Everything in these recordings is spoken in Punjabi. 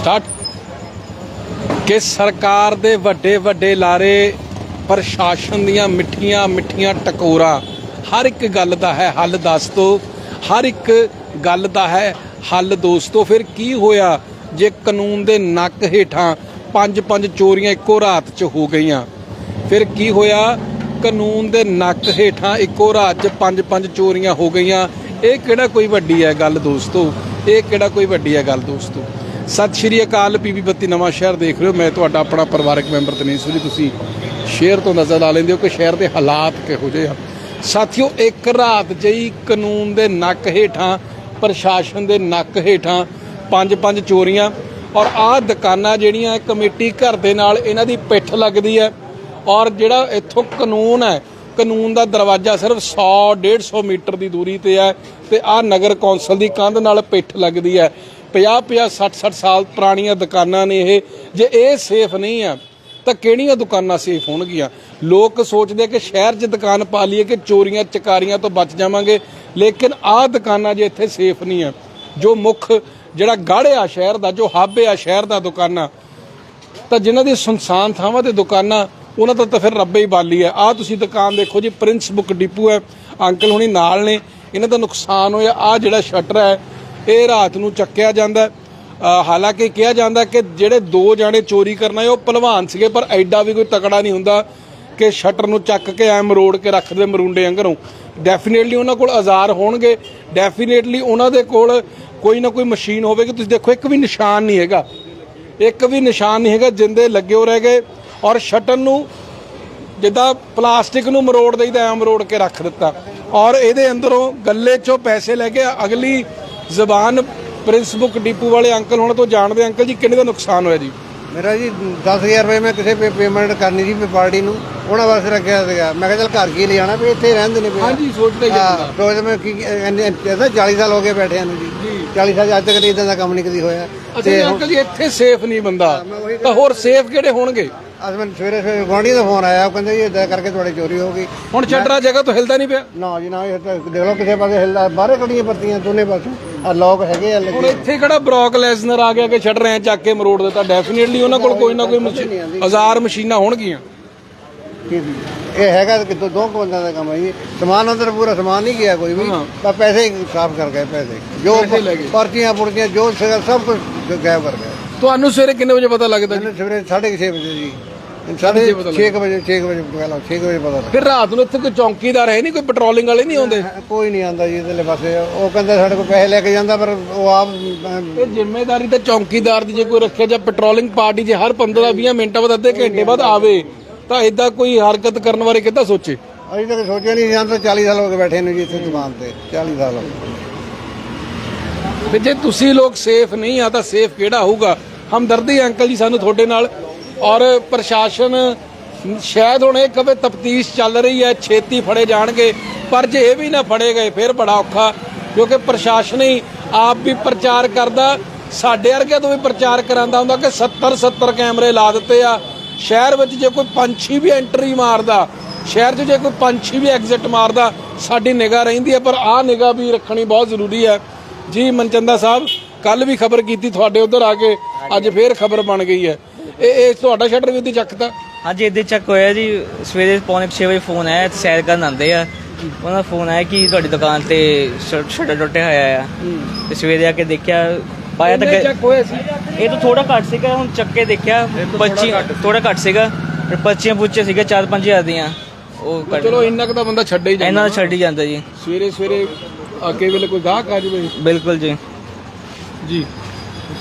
ਸਟਾਰਟ ਕਿ ਸਰਕਾਰ ਦੇ ਵੱਡੇ ਵੱਡੇ ਲਾਰੇ ਪ੍ਰਸ਼ਾਸਨ ਦੀਆਂ ਮਿੱਠੀਆਂ ਮਿੱਠੀਆਂ ਟਕੋਰਾਂ। ਹਰ ਇੱਕ ਗੱਲ ਦਾ ਹੈ ਹੱਲ ਦੱਸ। ਦੋ ਹਰ ਇੱਕ ਗੱਲ ਦਾ ਹੈ ਹੱਲ ਦੋਸਤੋ। ਫਿਰ ਕੀ ਹੋਇਆ? ਜੇ ਕਾਨੂੰਨ ਦੇ ਨੱਕ ਹੇਠਾਂ ਪੰਜ ਪੰਜ ਚੋਰੀਆਂ ਇੱਕੋ ਰਾਤ 'ਚ ਹੋ ਗਈਆਂ, ਫਿਰ ਕੀ ਹੋਇਆ? ਕਾਨੂੰਨ ਦੇ ਨੱਕ ਹੇਠਾਂ ਇੱਕੋ ਰਾਤ 'ਚ ਪੰਜ ਪੰਜ ਚੋਰੀਆਂ ਹੋ ਗਈਆਂ। ਇਹ ਕਿਹੜਾ ਕੋਈ ਵੱਡੀ ਹੈ ਗੱਲ ਦੋਸਤੋ? ਇਹ ਕਿਹੜਾ ਕੋਈ ਵੱਡੀ ਹੈ ਗੱਲ ਦੋਸਤੋ? ਸਤਿ ਸ਼੍ਰੀ ਅਕਾਲ ਪੀਬੀ ਬੱਤੀ, ਨਵਾਂ ਸ਼ਹਿਰ ਦੇਖ ਰਹੇ ਹੋ। ਮੈਂ ਤੁਹਾਡਾ ਆਪਣਾ ਪਰਿਵਾਰਕ ਮੈਂਬਰ ਤਨੀਸ਼ ਜੀ ਤੁਸੀਂ ਸ਼ਹਿਰ ਤੋਂ ਨਜ਼ਰ ਲਾ ਲੈਂਦੇ ਹੋ ਕਿ ਸ਼ਹਿਰ ਦੇ ਹਾਲਾਤ ਕਿਹੋ ਜਿਹੇ ਆ ਸਾਥੀਓ, ਇੱਕ ਰਾਤ ਜਈ ਕਾਨੂੰਨ ਦੇ ਨੱਕ ਹੇਠਾਂ, ਪ੍ਰਸ਼ਾਸਨ ਦੇ ਨੱਕ ਹੇਠਾਂ ਪੰਜ ਪੰਜ ਚੋਰੀਆਂ ਔਰ ਆਹ ਦੁਕਾਨਾਂ ਜਿਹੜੀਆਂ ਕਮੇਟੀ ਘਰ ਦੇ ਨਾਲ ਇਹਨਾਂ ਦੀ ਪਿੱਠ ਲੱਗਦੀ ਹੈ ਔਰ ਜਿਹੜਾ ਇੱਥੋਂ ਕਾਨੂੰਨ ਹੈ, ਕਾਨੂੰਨ ਦਾ ਦਰਵਾਜ਼ਾ ਸਿਰਫ 100 150 ਮੀਟਰ ਦੀ ਦੂਰੀ ਤੇ ਹੈ ਤੇ ਆਹ ਨਗਰ ਕੌਂਸਲ ਦੀ ਕੰਧ ਨਾਲ ਪਿੱਠ ਲੱਗਦੀ ਹੈ। 50 50 60 60 ਸਾਲ ਪੁਰਾਣੀਆਂ ਦੁਕਾਨਾਂ ਨੇ ਇਹ। ਜੇ ਇਹ ਸੇਫ ਨਹੀਂ ਆ, ਤਾਂ ਕਿਹੜੀਆਂ ਦੁਕਾਨਾਂ ਸੇਫ ਹੋਣਗੀਆਂ? ਲੋਕ ਸੋਚਦੇ ਕਿ ਸ਼ਹਿਰ 'ਚ ਦੁਕਾਨ ਪਾ ਲਈਏ ਕਿ ਚੋਰੀਆਂ, ਚਕਾਰੀਆਂ ਤੋਂ ਬਚ ਜਾਵਾਂਗੇ। ਲੇਕਿਨ ਆਹ ਦੁਕਾਨਾਂ ਜੇ ਇੱਥੇ ਸੇਫ ਨਹੀਂ ਆ, ਜੋ ਮੁੱਖ ਜਿਹੜਾ ਗਾੜੇ ਆ ਸ਼ਹਿਰ ਦਾ, ਜੋ ਹੱਬ ਆ ਸ਼ਹਿਰ ਦਾ ਦੁਕਾਨਾਂ ਤਾਂ ਜਿਨ੍ਹਾਂ ਦੀ ਸੁਨਸਾਨ ਥਾਵਾਂ ਤੇ ਦੁਕਾਨਾਂ, ਉਹਨਾਂ ਦਾ ਤਾਂ ਫਿਰ ਰੱਬੇ ਹੀ ਬਾਲੀ ਹੈ ਆਹ ਤੁਸੀਂ ਦੁਕਾਨ ਦੇਖੋ ਜੀ, ਪ੍ਰਿੰਸ ਬੁੱਕ ਡਿਪੂ ਹੈ, ਅੰਕਲ ਹੁਣੀ ਨਾਲ ਨੇ। ਇਹਨਾਂ ਦਾ ਨੁਕਸਾਨ ਹੋਇਆ। ਆਹ ਜਿਹੜਾ ਸ਼ਟਰ ਹੈ ਇਹ ਰਾਤ ਨੂੰ ਚੱਕਿਆ ਜਾਂਦਾ ਹਾਲਾਂਕਿ ਕਿਹਾ ਜਾਂਦਾ ਕਿ ਜਿਹੜੇ ਦੋ ਜਾਣੇ ਚੋਰੀ ਕਰਨਾ ਉਹ ਪਹਿਲਵਾਨ ਸੀਗੇ, ਪਰ ਐਡਾ ਵੀ ਕੋਈ ਤਕੜਾ ਨਹੀਂ ਹੁੰਦਾ ਕਿ ਸ਼ਟਰ ਨੂੰ ਚੱਕ ਕੇ ਐ ਮਰੋੜ ਕੇ ਰੱਖਦੇ ਮਰੂੰਡੇ ਅੰਗਰੋਂ। ਡੈਫੀਨੇਟਲੀ ਉਹਨਾਂ ਕੋਲ ਔਜ਼ਾਰ ਹੋਣਗੇ। ਡੈਫੀਨੇਟਲੀ ਉਹਨਾਂ ਦੇ ਕੋਲ ਕੋਈ ਨਾ ਕੋਈ ਮਸ਼ੀਨ ਹੋਵੇਗੀ। ਤੁਸੀਂ ਦੇਖੋ, ਇੱਕ ਵੀ ਨਿਸ਼ਾਨ ਨਹੀਂ ਹੈਗਾ। ਇੱਕ ਵੀ ਨਿਸ਼ਾਨ ਨਹੀਂ ਹੈਗਾ, ਜਿੰਦੇ ਲੱਗੇ ਹੋ ਰਹਿ ਗਏ ਔਰ ਸ਼ਟਰ ਨੂੰ ਜਿੱਦਾਂ ਪਲਾਸਟਿਕ ਨੂੰ ਮਰੋੜ ਦੇਈਦਾ ਐ ਮਰੋੜ ਕੇ ਰੱਖ ਦਿੱਤਾ। ਔਰ ਇਹਦੇ ਅੰਦਰੋਂ ਗੱਲੇ ਚੋਂ ਪੈਸੇ ਲੈ ਕੇ ਅਗਲੀ ਜ਼ਬਾਨ ਪ੍ਰਿੰਸ ਬੁੱਕ ਡਿਪੂ ਵਾਲੇ ਅੰਕਲ ਹੁਣ ਤੋਂ ਜਾਣਦੇ ਅੰਕਲ ਜੀ ਕਿੰਨੇ ਦਾ ਨੁਕਸਾਨ ਹੋਇਆ ਜੀ? ਮੇਰਾ ਜੀ 10000 ਰੁਪਏ ਮੈਂ ਕਿਸੇ ਪੇਮੈਂਟ ਕਰਨੀ ਸੀ ਪਾਰਟੀ ਨੂੰ ਉਹਨਾਂ ਵਾਸਤੇ ਰੱਖਿਆ ਸੀਗਾ। ਮੈਂ ਕਿਹਾ ਚਲ ਘਰ ਕੀ ਲੈ ਜਾਣਾ ਵੀ ਇੱਥੇ ਰਹਿੰਦੇ ਨੇ ਹਾਂਜੀ ਸੋਚਦੇ ਹੀ ਹਾਂ ਰੋਜ਼ ਮੈਂ ਕੀ ਇੰਨੇ- 40 ਸਾਲ ਹੋ ਗਏ ਬੈਠਿਆਂ ਨੂੰ ਜੀ। 40 ਸਾਲ ਅੱਜ ਤੱਕ ਇਦਾਂ ਦਾ ਕੰਮ ਨਹੀਂ ਕਦੀ ਹੋਇਆ। ਅੱਛਾ ਅੰਕਲ ਜੀ ਇੱਥੇ ਸੇਫ ਨਹੀਂ ਬੰਦਾ। ਤਾਂ ਹੋਰ ਸੇਫ ਕਿਹੜੇ ਹੋਣਗੇ? ਅੱਜ ਮੈਨੂੰ ਸਵੇਰੇ ਸਵੇਰੇ ਗੁਆਂਢੀ ਦਾ ਫੋਨ ਆਇਆ ਉਹ ਕਹਿੰਦੇ ਜੀ ਇਦਾਂ ਕਰਕੇ ਤੁਹਾਡੀ ਚੋਰੀ ਹੋ ਗਈ। ਹੁਣ ਸ਼ਟਰਾ ਜਗ੍ਹਾ ਤੋਂ ਹਿਲਦਾ ਨਹੀਂ ਪਿਆ? ਨਾ ਜੀ ਨਾ ਤਾਂ ਦੇਖ ਲਓ ਕਿਸੇ ਪਾਸੇ ਹਿੱਲਦਾ ਬਾਹਰੇ ਕੱਢੀਆਂ ਪਰਤੀਆਂ ਦੋਨੇ ਪਾਸੋਂ। ਆ ਲੋਕ ਹੈਗੇ ਆ ਹੁਣ ਲੱਗੇ ਇੱਥੇ ਕਿਹੜਾ ਬ੍ਰੌਕ ਲੈਸਨਰ ਆ ਗਿਆ ਕਿ ਸ਼ਟਰ ਐ ਚੱਕ ਕੇ ਮਰੋੜ ਦਿੱਤਾ? ਡੈਫੀਨੇਟਲੀ ਉਹਨਾਂ ਕੋਲ ਕੋਈ ਨਾ ਕੋਈ ਮਸ਼ੀਨ ਹਜ਼ਾਰ ਮਸ਼ੀਨਾਂ ਹੋਣਗੀਆਂ। ਇਹ ਹੈਗਾ ਕਿ ਦੋ ਦੋ ਕੁ ਬੰਦਿਆਂ ਦਾ ਕੰਮ ਹੈ ਜੀ। ਸਮਾਨ ਅੰਦਰ ਪੂਰਾ ਸਮਾਨ ਨਹੀਂ ਗਿਆ ਕੋਈ ਵੀ। ਬਸ ਪੈਸੇ ਹੀ ਸਾਫ਼ ਕਰ ਗਏ ਪੈਸੇ। ਜੋ ਪੈਸੇ ਲੈ ਗਏ। ਪਰਚੀਆਂ ਪੁਰਚੀਆਂ ਜੋ ਸੀਗਾ ਸਭ ਕੁਝ ਗਾਇਬ ਕਰ ਗਏ। ਤੁਹਾਨੂੰ ਸਵੇਰੇ ਕਿੰਨੇ ਵਜੇ ਪਤਾ ਲੱਗਦਾ ਜੀ? ਮੈਨੂੰ ਸਵੇਰੇ 6:30 ਵਜੇ ਜੀ। ਸਾਢੇ ਪਤਾ 6 ਵਜੇ 6 ਵਜੇ ਪਹਿਲਾਂ 6 ਵਜੇ ਪਤਾ ਲੱਗਾ। ਫਿਰ ਰਾਤ ਨੂੰ ਇੱਥੇ ਕੋਈ ਚੌਂਕੀਦਾਰ ਹੈ ਨਹੀਂ ਕੋਈ ਪੈਟਰੋਲਿੰਗ ਵਾਲੇ ਨਹੀਂ ਆਉਂਦੇ? ਕੋਈ ਨਹੀਂ ਆਂਦਾ ਜੀ ਇਧਰਲੇ ਪਾਸੇ। ਉਹ ਕਹਿੰਦਾ ਸਾਡੇ ਕੋਲ ਪੈਸੇ ਲੈ ਕੇ ਜਾਂਦਾ ਪਰ ਉਹ ਆਪ ਅਮ, ਇਹ ਜ਼ਿੰਮੇਵਾਰੀ ਤਾਂ ਚੌਂਕੀਦਾਰ ਦੀ ਜੇ ਕੋਈ ਰੱਖਿਆ ਜਾਂ ਪੈਟਰੋਲਿੰਗ ਪਾਰਟੀ ਜੇ ਹਰ 15-20 ਮਿੰਟਾਂ ਬਾਅਦ ਅੱਧੇ ਘੰਟੇ ਬਾਅਦ ਆਵੇ ਤਾਂ ਇਦਾਂ ਕੋਈ ਹਰਕਤ ਕਰਨ ਬਾਰੇ ਕਿੱਦਾਂ ਸੋਚੇ? ਅਜੇ ਤੱਕ ਸੋਚਿਆ ਨਹੀਂ ਜਾਂ ਤਾਂ 40 ਸਾਲ ਹੋ ਗਏ ਬੈਠੇ ਨੂੰ ਜੀ ਇੱਥੇ ਦੁਕਾਨ ਤੇ 40 ਸਾਲ ਹੋ ਗਏ। ਵੀ ਜੇ ਤੁਸੀਂ ਲੋਕ ਸੇਫ ਨਹੀਂ ਆ ਤਾਂ ਸੇਫ ਕਿਹੜਾ ਹੋਊਗਾ? ਹਮਦਰਦੀ ਅੰਕਲ ਜੀ ਸਾਨੂੰ ਤੁਹਾਡੇ ਨਾਲ। ਔਰ ਪ੍ਰਸ਼ਾਸਨ ਸ਼ਾਇਦ ਹੁਣ ਇਹ ਕਵੇ ਤਫਤੀਸ਼ ਚੱਲ ਰਹੀ ਹੈ ਛੇਤੀ ਫੜੇ ਜਾਣਗੇ ਪਰ ਜੇ ਇਹ ਵੀ ਨਾ ਫੜੇ ਗਏ ਫਿਰ ਬੜਾ ਔਖਾ ਕਿਉਂਕਿ ਪ੍ਰਸ਼ਾਸਨ ਹੀ ਆਪ ਵੀ ਪ੍ਰਚਾਰ ਕਰਦਾ ਸਾਡੇ ਵਰਗੇ ਤੋਂ ਵੀ ਪ੍ਰਚਾਰ ਕਰਾਂਦਾ ਹੁੰਦਾ ਕਿ 70 70 ਕੈਮਰੇ ਲਾ ਦਿੱਤੇ ਆ ਸ਼ਹਿਰ ਵਿੱਚ ਜੇ ਕੋਈ ਪੰਛੀ ਵੀ ਐਂਟਰੀ ਮਾਰਦਾ ਸ਼ਹਿਰ 'ਚ ਜੇ ਕੋਈ ਪੰਛੀ ਵੀ ਐਗਜ਼ਿਟ ਮਾਰਦਾ ਸਾਡੀ ਨਿਗਾਹ ਰਹਿੰਦੀ ਹੈ ਪਰ ਆਹ ਨਿਗਾਹ ਵੀ ਰੱਖਣੀ ਬਹੁਤ ਜ਼ਰੂਰੀ ਹੈ। ਜੀ ਮਨਚੰਦਾ ਸਾਹਿਬ ਕੱਲ ਵੀ ਖਬਰ ਕੀਤੀ ਤੁਹਾਡੇ ਉਧਰ ਆ ਕੇ ਅੱਜ ਫੇਰ ਖਬਰ ਬਣ ਗਈ ਹੈ। ਇਹ ਇਹ ਤੁਹਾਡਾ ਸ਼ਟਰ ਵੀ ਉੱਤੇ ਚੱਕਤਾ? ਹਾਂਜੀ ਇੱਦੇ ਚੱਕ ਹੋਇਆ ਜੀ। ਸਵੇਰੇ ਪੌਣੇ 6 ਵਜੇ ਫੋਨ ਆਇਆ ਤੇ ਸੈਰ ਕਰਨ ਆਉਂਦੇ ਆ। ਉਹਨਾਂ ਦਾ ਫੋਨ ਆਇਆ ਕਿ ਤੁਹਾਡੀ ਦੁਕਾਨ ਤੇ ਸ਼ਟਰ ਟੁੱਟਿਆ ਹੋਇਆ ਆ। ਤੇ ਸਵੇਰੇ ਆ ਕੇ ਦੇਖਿਆ ਪਾਇਆ ਤਾਂ ਚੱਕ ਹੋਇਆ ਸੀ? ਇਹ ਤਾਂ ਥੋੜਾ ਘੱਟ ਸੀਗਾ ਹੁਣ ਚੱਕ ਕੇ ਦੇਖਿਆ 25 ਥੋੜਾ ਘੱਟ ਸੀਗਾ। ਪਰ ਪਰਚੀਆਂ ਪੁੱਛੇ ਸੀਗੇ 4-5000 ਦੀਆਂ। ਉਹ ਕੱਢ ਚਲੋ ਇੰਨਾ ਕੁ ਤਾਂ ਬੰਦਾ ਛੱਡ ਹੀ ਜਾਂਦਾ ਇਹਨਾਂ ਦਾ ਛੱਡ ਹੀ ਜਾਂਦਾ ਜੀ। ਸਵੇਰੇ ਸਵੇਰੇ ਅੱਗੇ ਵੇਲੇ ਕੋਈ ਗਾਹਕ ਆ ਜਾਵੇ। ਬਿਲਕੁਲ ਜੀ। ਜੀ।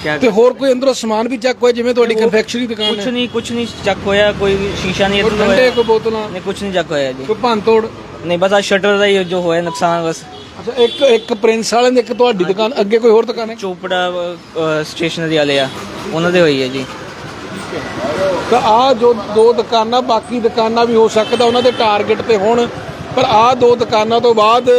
ਕਿਆ ਤੇ ਹੋਰ ਕੋਈ ਅੰਦਰੋਂ ਸਮਾਨ ਵੀ ਚੱਕ ਹੋਇਆ ਜਿਵੇਂ ਤੁਹਾਡੀ ਕਨਫੈਕਸ਼ਨਰੀ ਦੁਕਾਨ ਕੁਛ ਹੈ? ਨਹੀਂ ਕੁਛ ਨਹੀਂ ਚੱਕ ਹੋਇਆ ਕੋਈ ਵੀ ਸ਼ੀਸ਼ਾ ਨਹੀਂ ਕੋਈ ਇੱਥੇ ਠੰਡੇ ਹੋਇਆ ਕੋਈ ਬੋਤਲਾਂ? ਨਹੀਂ ਕੁਛ ਨਹੀਂ ਚੱਕ ਹੋਇਆ ਜੀ। ਕੋਈ ਭੰਨ ਤੋੜ ਨਹੀਂ ਬਸ ਆ ਸ਼ਟਰ ਦਾ ਹੀ ਜੋ ਹੋਇਆ ਨੁਕਸਾਨ ਬਸ। ਅੱਛਾ ਇੱਕ ਇੱਕ ਪ੍ਰਿੰਸ ਵਾਲੇ ਦੀ ਇੱਕ ਤੁਹਾਡੀ ਦੁਕਾਨ ਅੱਗੇ ਕੋਈ ਹੋਰ ਦੁਕਾਨ ਹੈ? ਚੋਪੜਾ ਸਟੇਸ਼ਨਰੀ ਵਾਲੇ ਆ। ਉਹਨਾਂ ਦੇ ਹੋਈ ਹੈ ਜੀ। ਤਾਂ ਆ ਜੋ ਦੋ ਦੁਕਾਨਾਂ ਬਾਕੀ ਦੁਕਾਨਾਂ ਵੀ ਹੋ ਸਕਦਾ ਉਹਨਾਂ ਦੇ ਟਾਰਗੇਟ ਤੇ ਹੋਣ। ਪਰ ਆ ਦੋ ਦੁਕਾਨਾਂ ਤੋਂ ਬਾਅਦ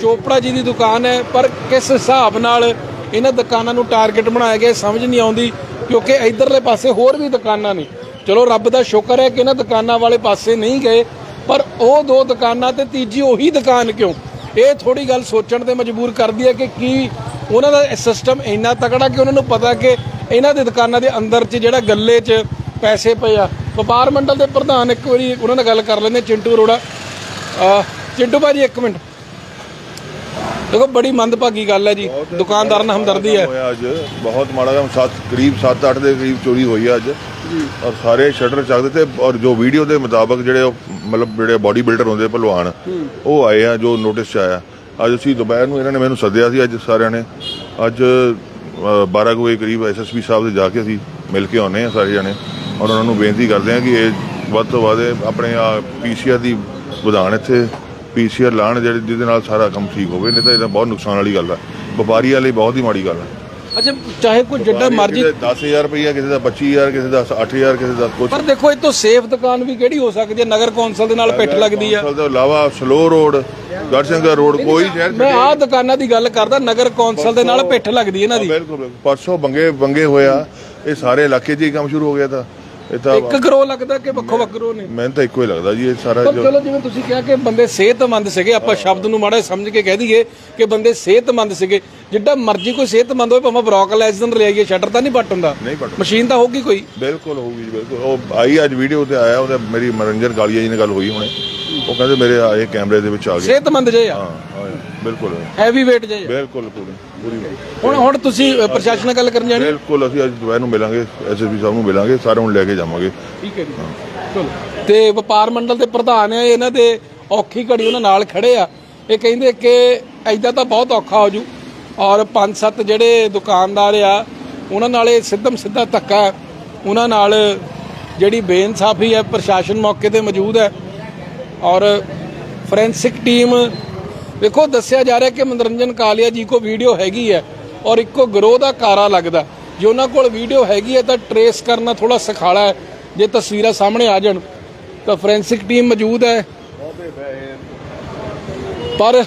ਚੋਪੜਾ ਜੀ ਦੀ ਦੁਕਾਨ ਹੈ ਪਰ ਕਿਸ ਹਿਸਾਬ ਨਾਲ ਇਹਨਾਂ ਦੁਕਾਨਾਂ ਨੂੰ ਟਾਰਗੇਟ ਬਣਾਇਆ ਗਿਆ ਸਮਝ ਨਹੀਂ ਆਉਂਦੀ ਕਿਉਂਕਿ ਇਧਰਲੇ ਪਾਸੇ ਹੋਰ ਵੀ ਦੁਕਾਨਾਂ ਨੇ। ਚਲੋ ਰੱਬ ਦਾ ਸ਼ੁਕਰ ਹੈ ਕਿ ਇਹਨਾਂ ਦੁਕਾਨਾਂ ਵਾਲੇ ਪਾਸੇ ਨਹੀਂ ਗਏ, ਪਰ ਉਹ ਦੋ ਦੁਕਾਨਾਂ ਤੇ ਤੀਜੀ ਉਹੀ ਦੁਕਾਨ ਕਿਉਂ? ਇਹ ਥੋੜੀ ਗੱਲ ਸੋਚਣ ਤੇ ਮਜਬੂਰ ਕਰਦੀ ਹੈ ਕਿ ਕੀ ਉਹਨਾਂ ਦਾ ਸਿਸਟਮ ਇੰਨਾ ਤਕੜਾ ਕਿ ਉਹਨਾਂ ਨੂੰ ਪਤਾ ਕਿ ਇਹਨਾਂ ਦੇ ਦੁਕਾਨਾਂ ਦੇ ਅੰਦਰ 'ਚ ਜਿਹੜਾ ਗੱਲੇ 'ਚ ਪੈਸੇ ਪਏ ਆ। ਵਪਾਰ ਮੰਡਲ ਦੇ ਪ੍ਰਧਾਨ ਇੱਕ ਵਾਰੀ ਉਹਨਾਂ ਨਾਲ ਗੱਲ ਕਰ ਲੈਂਦੇ ਚਿੰਟੂ ਅਰੋੜਾ। ਅਹ ਚਿੰਟੂ ਭਾਜੀ ਇੱਕ ਮਿੰਟ। ਦੇਖੋ ਬੜੀ ਮੰਦਭਾਗੀ ਗੱਲ ਹੈ ਜੀ। ਦੁਕਾਨਦਾਰ ਨਾਲ ਹਮਦਰਦੀ ਹੈ। ਹੋਇਆ ਅੱਜ। ਬਹੁਤ ਮਾੜਾ ਕੰਮ ਸੱਤ ਕਰੀਬ 7-8 ਦੇ ਕਰੀਬ ਚੋਰੀ ਹੋਈ ਹੈ ਅੱਜ। ਔਰ ਸਾਰੇ ਸ਼ਟਰ ਚੱਕ ਦਿੱਤੇ ਔਰ ਜੋ ਵੀਡੀਓ ਦੇ ਮੁਤਾਬਕ ਜਿਹੜੇ ਉਹ ਮਤਲਬ ਜਿਹੜੇ ਬਾਡੀ ਬਿਲਡਰ ਹੁੰਦੇ ਭਲਵਾਨ ਉਹ ਆਏ ਆ ਜੋ ਨੋਟਿਸ 'ਚ ਆਇਆ। ਅੱਜ ਅਸੀਂ ਦੁਪਹਿਰ ਨੂੰ ਇਹਨਾਂ ਨੇ ਮੈਨੂੰ ਸੱਦਿਆ ਸੀ ਅੱਜ ਸਾਰਿਆਂ ਨੇ। ਅੱਜ ਅ, 12 ਕੁ ਵਜੇ ਕਰੀਬ ਐਸਐਸਪੀ ਸਾਹਿਬ ਦੇ ਜਾ ਕੇ ਅਸੀਂ ਮਿਲ ਕੇ ਆਉਨੇ ਆ ਸਾਰੇ ਜਣੇ। ਔਰ ਉਹਨਾਂ ਨੂੰ ਬੇਨਤੀ ਕਰਦੇ ਆ ਕਿ ਇਹ ਵੱਧ ਤੋਂ ਵੱਧ ਆਪਣੇ ਆ ਪੀਸੀਆਰ ਦੀ ਵਧਾਣ ਇੱਥੇ ਪੀਸੀਆਰ ਲਾਣ ਜਿਹੜੇ ਜਿਹਦੇ ਨਾਲ ਸਾਰਾ ਕੰਮ ਠੀਕ ਹੋਵੇ ਨਹੀਂ ਤਾਂ ਇਹਦਾ ਬਹੁਤ ਨੁਕਸਾਨ ਵਾਲੀ ਗੱਲ ਹੈ ਵਪਾਰੀਆਂ ਲਈ ਬਹੁਤ ਹੀ ਮਾੜੀ ਗੱਲ ਹੈ ਅੱਛਾ ਚਾਹੇ ਕੋਈ ਜਿੱਡਾ ਮਰਜ਼ੀ ਕਿਸੇ ਦਾ 10000 ਰੁਪਈਆ ਕਿਸੇ ਦਾ 25000 ਕਿਸੇ ਦਾ 8000 ਕਿਸੇ ਦਾ ਕੁਝ ਪਰ ਦੇਖੋ ਇਹ ਤੋਂ ਸੇਫ ਦੁਕਾਨ ਵੀ ਕਿਹੜੀ ਹੋ ਸਕਦੀ ਹੈ? ਨਗਰ ਕੌਂਸਲ ਦੇ ਨਾਲ ਪਿੱਠ ਲੱਗਦੀ ਆ। ਕੌਂਸਲ ਤੋਂ ਇਲਾਵਾ ਸਲੋ ਰੋਡ ਗੜਸ਼ੰਕਰ ਰੋਡ ਕੋਈ ਸ਼ਹਿਰ ਮੈਂ ਆਹ ਦੁਕਾਨਾਂ ਦੀ ਗੱਲ ਕਰਦਾ ਨਗਰ ਕੌਂਸਲ ਦੇ ਨਾਲ ਪਿੱਠ ਲੱਗਦੀ ਇਹਨਾਂ ਦੀ। ਬਿਲਕੁਲ। ਪਰਸੋਂ ਬੰਗੇ ਬੰਗੇ ਹੋਇਆ ਇਹ ਸਾਰੇ ਇਲਾਕੇ 'ਚ ਹੀ ਕੰਮ ਸ਼ੁਰੂ ਹੋ ਗਿਆ ਤਾਂ। ਇਹ ਤਾਂ ਇੱਕ ਗਰੋ ਲੱਗਦਾ ਕਿ ਵੱਖੋ ਵੱਖਰੋ ਨੇ? ਮੈਨੂੰ ਤਾਂ ਇੱਕੋ ਹੀ ਲੱਗਦਾ ਜੀ ਇਹ ਸਾਰਾ ਪਰ ਜੋ ਚਲੋ ਜਿਵੇਂ ਤੁਸੀਂ ਕਿਹਾ ਕਿ ਬੰਦੇ ਸਿਹਤਮੰਦ ਸੀਗੇ ਆਪਾਂ ਸ਼ਬਦ ਨੂੰ ਮਾੜਾ ਜਿਹਾ ਸਮਝ ਕੇ ਕਹਿ ਦਈਏ ਕਿ ਬੰਦੇ ਸਿਹਤਮੰਦ ਸੀਗੇ। ਜਿੱਡਾ ਮਰਜ਼ੀ ਕੋਈ ਸਿਹਤਮੰਦ ਹੋਵੇ ਭਾਵੇਂ ਬਰੋਕਲਾਈਜ਼ਨ ਲੈ ਆਈਏ ਸ਼ਟਰ ਤਾਂ ਨਹੀਂ ਪੱਟ ਹੁੰਦਾ ਨਹੀਂ ਪੱਟ ਮਸ਼ੀਨ ਤਾਂ ਹੋਊਗੀ ਕੋਈ। ਬਿਲਕੁਲ ਹੋਊਗੀ ਜੀ ਬਿਲਕੁਲ। ਉਹ ਆਈ ਅੱਜ ਵੀਡੀਓ ਤੇ ਆਇਆ ਉਹਦਾ ਮੇਰੀ ਮਨੋਰੰਜਨ ਕਾਲੀਆ ਜੀ ਨਾਲ ਗੱਲ ਹੋਈ ਹੁਣੇ। ਉਹ ਕਹਿੰਦੇ ਮੇਰੇ ਆਏ ਕੈਮਰੇ ਦੇ ਵਿੱਚ ਆ ਗਏ। ਸਿਹਤਮੰਦ ਜੇ ਆ। ਹਾਂ ਆਏ, ਬਿਲਕੁਲ। ਹੈਵੀ weight ਜੇ। ਬਿਲਕੁਲ ਪੂਰੀ ਪੂਰੀ ਹੁਣ ਹੁਣ ਤੁਸੀਂ ਅ, ਪ੍ਰਸ਼ਾਸਨ ਨਾਲ ਗੱਲ ਕਰਨ ਜਾਣੀ? ਬਿਲਕੁਲ ਅਸੀਂ ਅੱਜ ਦੁਪਹਿਰ ਨੂੰ ਮਿਲਾਂਗੇ ਐਸਐਸਪੀ ਸਾਹਿਬ ਨੂੰ ਮਿਲਾਂਗੇ ਸਾਰਿਆਂ ਨੂੰ ਲੈ ਕੇ ਜਾਵਾਂਗੇ। ਠੀਕ ਹੈ ਜੀ। ਚਲੋ। ਤੇ ਵਪਾਰ ਮੰਡਲ ਦੇ ਪ੍ਰਧਾਨ ਆ ਇਹਨਾਂ ਦੇ ਔਖੀ ਘੜੀ ਉਹਨਾਂ ਨਾਲ ਖੜੇ ਆ। ਇਹ ਕਹਿੰਦੇ ਕਿ ਐਦਾਂ ਤਾਂ ਬਹੁਤ ਔਖਾ ਹੋ ਜੂ। ਔਰ ਪੰਜ ਸੱਤ ਜਿਹੜੇ ਦੁਕਾਨਦਾਰ ਆ ਉਹਨਾਂ ਨਾਲ ਇਹ ਸਿੱਧਮ ਸਿੱਧਾ ਧੱਕਾ ਹੈ। ਉਹਨਾਂ ਨਾਲ ਜਿਹੜੀ ਬੇਇਨਸਾਫੀ ਹੈ ਪ੍ਰਸ਼ਾਸਨ ਮੌਕੇ ਤੇ ਮੌਜੂਦ ਹੈ। ਔਰ ਫੋਰੈਂਸਿਕ ਟੀਮ ਵੇਖੋ, ਦੱਸਿਆ ਜਾ ਰਿਹਾ ਕਿ ਮਨੋਰੰਜਨ ਕਾਲੀਆ ਜੀ ਕੋ ਵੀਡੀਓ ਹੈਗੀ ਹੈ ਔਰ ਇੱਕੋ ਗਰੋਹ ਦਾ ਕਾਰਾ ਲੱਗਦਾ। ਜੇ ਉਹਨਾਂ ਕੋਲ ਵੀਡੀਓ ਹੈਗੀ ਹੈ ਤਾਂ ਟਰੇਸ ਕਰਨਾ ਥੋੜਾ ਸਖਾਲਾ ਹੈ। ਜੇ ਤਸਵੀਰਾਂ ਸਾਹਮਣੇ ਆ ਜਾਣ, ਤਾਂ ਫੋਰੈਂਸਿਕ ਟੀਮ ਮੌਜੂਦ ਹੈ। ਪਰ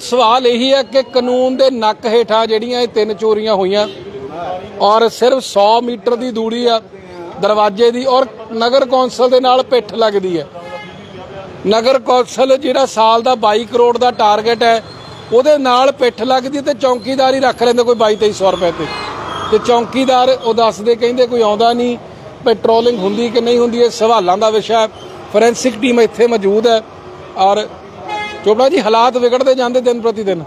ਸਵਾਲ ਇਹੀ ਹੈ ਕਿ ਕਾਨੂੰਨ ਦੇ ਨੱਕ ਹੇਠਾਂ ਜਿਹੜੀਆਂ ਇਹ ਤਿੰਨ ਚੋਰੀਆਂ ਹੋਈਆਂ ਔਰ ਸਿਰਫ 100 ਮੀਟਰ ਦੀ ਦੂਰੀ ਆ ਦਰਵਾਜ਼ੇ ਦੀ ਔਰ ਨਗਰ ਕੌਂਸਲ ਦੇ ਨਾਲ ਪਿੱਠ ਲੱਗਦੀ ਹੈ। ਨਗਰ ਕੌਂਸਲ ਜਿਹੜਾ ਸਾਲ ਦਾ 22 ਕਰੋੜ ਦਾ ਟਾਰਗੇਟ ਹੈ ਉਹਦੇ ਨਾਲ ਪਿੱਠ ਲੱਗਦੀ ਤੇ ਚੌਕੀਦਾਰੀ ਰੱਖ ਲੈਂਦੇ ਕੋਈ 22 2300 ਰੁਪਏ ਤੇ। ਤੇ ਚੌਕੀਦਾਰ ਉਹ ਦੱਸਦੇ ਕਹਿੰਦੇ ਕੋਈ ਆਉਂਦਾ ਨਹੀਂ ਪੈਟਰੋਲਿੰਗ ਹੁੰਦੀ ਕਿ ਨਹੀਂ ਹੁੰਦੀ ਇਹ ਸਵਾਲਾਂ ਦਾ ਵਿਸ਼ਾ ਹੈ। ਫੋਰੈਂਸਿਕ ਟੀਮ ਇੱਥੇ ਮੌਜੂਦ ਹੈ ਔਰ ਚੋਪੜਾ ਜੀ ਹਾਲਾਤ ਵਿਗੜਦੇ ਜਾਂਦੇ ਦਿਨ ਪ੍ਰਤੀ ਦਿਨ।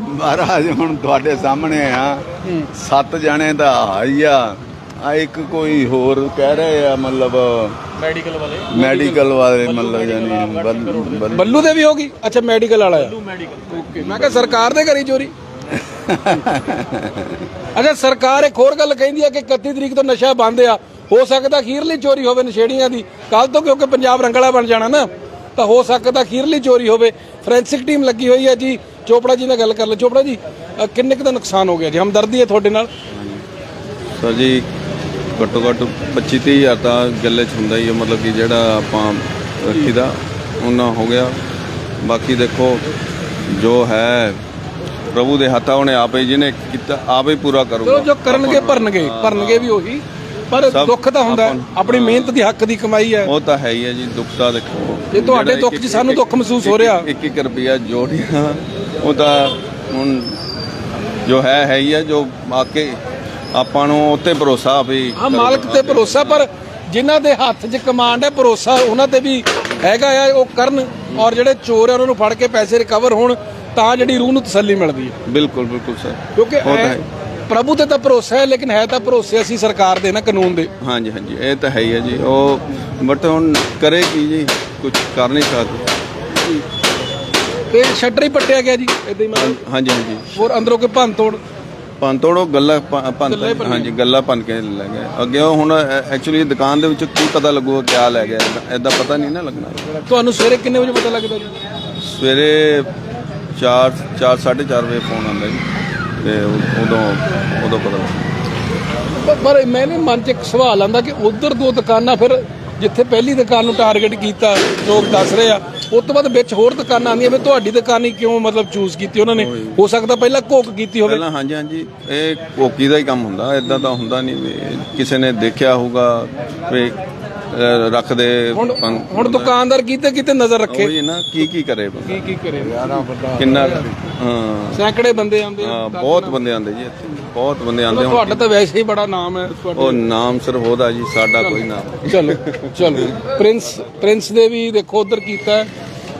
ਮਹਾਰਾਜ ਹੁਣ ਤੁਹਾਡੇ ਸਾਹਮਣੇ ਆ। ਸੱਤ ਜਣੇ ਦਾ ਆਈ ਆ ਇੱਕ ਕੋਈ ਹੋਰ ਕਹਿ ਰਹੇ ਆ ਮਤਲਬ ਮੈਡੀਕਲ ਵਾਲੇ? ਮੈਡੀਕਲ ਵਾਲੇ ਮਤਲਬ ਬੰ- ਬੱਲੂ ਦੇ ਵੀ ਹੋਗੀ ਅੱਛਾ ਮੈਡੀਕਲ ਵਾਲਾ ਹੈ ਓਕੇ। ਮੈਂ ਕਿਹਾ ਸਰਕਾਰ ਦੇ ਘਰੀ ਚੋਰੀ। ਅੱਛਾ ਸਰਕਾਰ ਇੱਕ ਹੋਰ ਗੱਲ ਕਹਿੰਦੀ ਹੈ ਕਿ 31 ਤਰੀਕ ਤੋਂ ਨਸ਼ਾ ਬੰਦ ਆ। ਹੋ ਸਕਦਾ ਅਖੀਰਲੀ ਚੋਰੀ ਹੋਵੇ ਨਸ਼ੇੜੀਆਂ ਦੀ। ਕੱਲ ਤੋਂ ਕਿਉਂਕਿ ਪੰਜਾਬ ਰੰਗਲਾ ਬਣ ਜਾਣਾ ਨਾ ਤਾਂ ਹੋ ਸਕਦਾ ਅਖੀਰਲੀ ਚੋਰੀ ਹੋਵੇ। ਫੋਰੈਂਸਿਕ ਟੀਮ ਲੱਗੀ ਹੋਈ ਹੈ ਜੀ। ਚੋਪੜਾ ਜੀ ਨਾਲ ਗੱਲ ਕਰ ਲਓ। ਚੋਪੜਾ ਜੀ ਅ, ਕਿੰਨੇ ਕੁ ਦਾ ਨੁਕਸਾਨ ਹੋ ਗਿਆ ਜੀ? ਹਮਦਰਦੀ ਹੈ ਤੁਹਾਡੇ ਨਾਲ? ਸਰ ਜੀ ਘੱਟੋ ਘੱਟ 25 ਤੀਹ ਹਜ਼ਾਰ ਤਾਂ ਗੱਲੇ 'ਚ ਹੁੰਦਾ ਹੀ ਹੈ ਮਤਲਬ ਕਿ ਜਿਹੜਾ ਆਪਾਂ ਰੱਖੀਦਾ ਉਹਨਾਂ ਹੋ ਗਿਆ। ਬਾਕੀ ਦੇਖੋ ਜੋ ਹੈ ਪ੍ਰਭੂ ਦੇ ਹੱਥਾਂ ਉਹਨੇ ਆਪੇ ਜਿਹਨੇ ਕੀਤਾ ਆਪੇ ਪੂਰਾ ਕਰੂਗਾ। ਜੋ ਕਰਨਗੇ ਭਰਨਗੇ ਭਰਨਗੇ ਵੀ ਉਹੀ। ਪਰ ਦੁੱਖ ਤਾਂ ਹੁੰਦਾ। ਆਪਣੀ ਮਿਹਨਤ ਦੀ ਹੱਕ ਦੀ ਕਮਾਈ ਹੈ। ਉਹ ਤਾਂ ਹੈ ਹੀ ਹੈ ਜੀ ਦੁੱਖ ਤਾਂ ਦੇਖੋ। ਜੇ ਤੁਹਾਡੇ ਦੁੱਖ 'ਚ ਸਾਨੂੰ ਦੁੱਖ ਮਹਿਸੂਸ ਹੋ ਰਿਹਾ। ਇੱਕ ਇੱਕ ਰੁਪਿਆ ਜੋੜਿਆ ਉਹ ਤਾਂ ਹੁਣ ਜੋ ਹੈ ਹੈ ਹੀ ਹੈ ਜੋ ਆਕੇ ਆਪਾਂ ਨੂੰ ਉੱਤੇ ਭਰੋਸਾ ਵੀ ਹਾਂ ਮਾਲਕ ਤੇ ਭਰੋਸਾ ਪਰ ਜਿਨ੍ਹਾਂ ਦੇ ਹੱਥ 'ਚ ਕਮਾਂਡ ਹੈ ਭਰੋਸਾ ਉਹਨਾਂ ਤੇ ਵੀ ਹੈਗਾ ਆ ਉਹ ਕਰਨ। ਔਰ ਜਿਹੜੇ ਚੋਰ ਆ ਉਹਨਾਂ ਨੂੰ ਫੜ ਕੇ ਪੈਸੇ ਰਿਕਵਰ ਹੋਣ ਤਾਂ ਜਿਹੜੀ ਰੂਹ ਨੂੰ ਤਸੱਲੀ ਮਿਲਦੀ ਹੈ। ਬਿਲਕੁਲ ਬਿਲਕੁਲ ਸਰ। ਕਿਉਂਕਿ ਪ੍ਰਭੂ ਤੇ ਤਾਂ ਭਰੋਸਾ ਹੈ ਲੇਕਿਨ ਹੈ ਤਾਂ ਭਰੋਸੇ ਅਸੀਂ ਸਰਕਾਰ ਦੇ ਨਾ ਕਾਨੂੰਨ ਦੇ। ਹਾਂਜੀ ਹਾਂਜੀ ਇਹ ਤਾਂ ਹੈ ਹੀ ਹੈ ਜੀ। ਉਹ ਬਟ ਹੁਣ ਕਰੇ ਕੀ ਜੀ? ਕੁਝ ਕਰ ਨਹੀਂ ਸਕਦੇ। ਤੇ ਸ਼ਟਰ ਹੀ ਪੱਟਿਆ ਗਿਆ ਜੀ ਇਦਾਂ ਹੀ ਮਤਲਬ। ਹਾਂਜੀ ਹਾਂਜੀ। ਹੋਰ ਅੰਦਰੋਂ ਕੋਈ ਭੰਨ ਤੋੜ ਪੰਨ ਤੋੜੋ ਗੱਲਾਂ ਪ- ਪੰਨ ਗੱਲਾਂ ਹੀ ਭੰਨੀਆਂ। ਹਾਂਜੀ ਗੱਲਾਂ ਪੰਨ ਕੇ ਲੈ ਗਏ। ਅੱਗੇ ਉਹ ਹੁਣ ਐਕਚੁਅਲੀ ਦੁਕਾਨ ਦੇ ਵਿੱਚ ਕੀ ਪਤਾ ਲੱਗੂਗਾ ਕਿਆ ਲੈ ਗਿਆ ਐਦਾਂ ਪਤਾ ਨਹੀਂ ਨਾ ਲੱਗਣਾ। ਤੁਹਾਨੂੰ ਸਵੇਰੇ ਕਿੰਨੇ ਵਜੇ ਪਤਾ ਲੱਗਦਾ ਜੀ? ਸਵੇਰੇ 4 4 4:30 ਵਜੇ ਫੋਨ ਆਉਂਦਾ ਜੀ ਤੇ ਉਦੋਂ ਉਦੋਂ ਪਤਾ ਲੱਗਦਾ। ਪਰ- ਪਰ ਮੈਨੇ ਮਨ 'ਚ ਇੱਕ ਸਵਾਲ ਆਂਦਾ ਕਿ ਉਧਰ ਦੋ ਦੁਕਾਨਾਂ ਫਿਰ ਜਿੱਥੇ ਪਹਿਲੀ ਦੁਕਾਨ ਨੂੰ ਟਾਰਗੇਟ ਕੀਤਾ ਲੋਕ ਦੱਸ ਰਹੇ ਆ ਉਸ ਤੋਂ ਬਾਅਦ ਵਿੱਚ ਹੋਰ ਦੁਕਾਨਾਂ ਆਉਂਦੀਆਂ ਵੀ ਤੁਹਾਡੀ ਦੁਕਾਨ ਹੀ ਕਿਉਂ ਮਤਲਬ ਚੂਜ਼ ਕੀਤੀ ਉਹਨਾਂ ਨੇ? ਹੋ ਸਕਦਾ ਪਹਿਲਾਂ ਘੋਕ ਕੀਤੀ ਹੋਵੇ। ਪਹਿਲਾਂ ਹਾਂਜੀ ਹਾਂਜੀ। ਇਹ ਕੋਕੀ ਦਾ ਹੀ ਕੰਮ ਹੁੰਦਾ ਐਦਾਂ ਤਾਂ ਹੁੰਦਾ ਨਹੀਂ ਵੀ ਕਿਸੇ ਨੇ ਦੇਖਿਆ ਹੋਊਗਾ ਵੀ ਰੱਖਦੇ ਹੁਣ ਦੁਕਾਨਦਾਰ ਕਿਤੇ ਕਿਤੇ ਨਜ਼ਰ ਰੱਖੇ। ਉਹੀ ਨਾ ਕੀ ਕੀ ਕਰੇ ਬੰਦਾ? ਕੀ ਕੀ ਕਰੇ? ਕਿੰਨਾ ਹਾਂ। ਸੈਂਕੜੇ ਬੰਦੇ ਆਉਂਦੇ ਆ ਬਹੁਤ ਬੰਦੇ ਆਉਂਦੇ ਜੀ ਇੱਥੇ। ਬਹੁਤ ਬੰਦੇ ਆਉਂਦੇ ਹੁਣ ਤੁਹਾਡਾ ਤਾਂ ਵੈਸੇ ਹੀ ਬੜਾ ਨਾਮ ਹੈ ਉਹ ਨਾਮ ਸਿਰ ਹੋਦਾ ਜੀ ਸਾਡਾ ਕੋਈ ਨਾਮ ਚਲੋ ਚਲੋ। ਪ੍ਰਿੰਸ ਪ੍ਰਿੰਸ ਦੇ ਵੀ ਦੇਖੋ ਉਧਰ ਕੀਤਾ।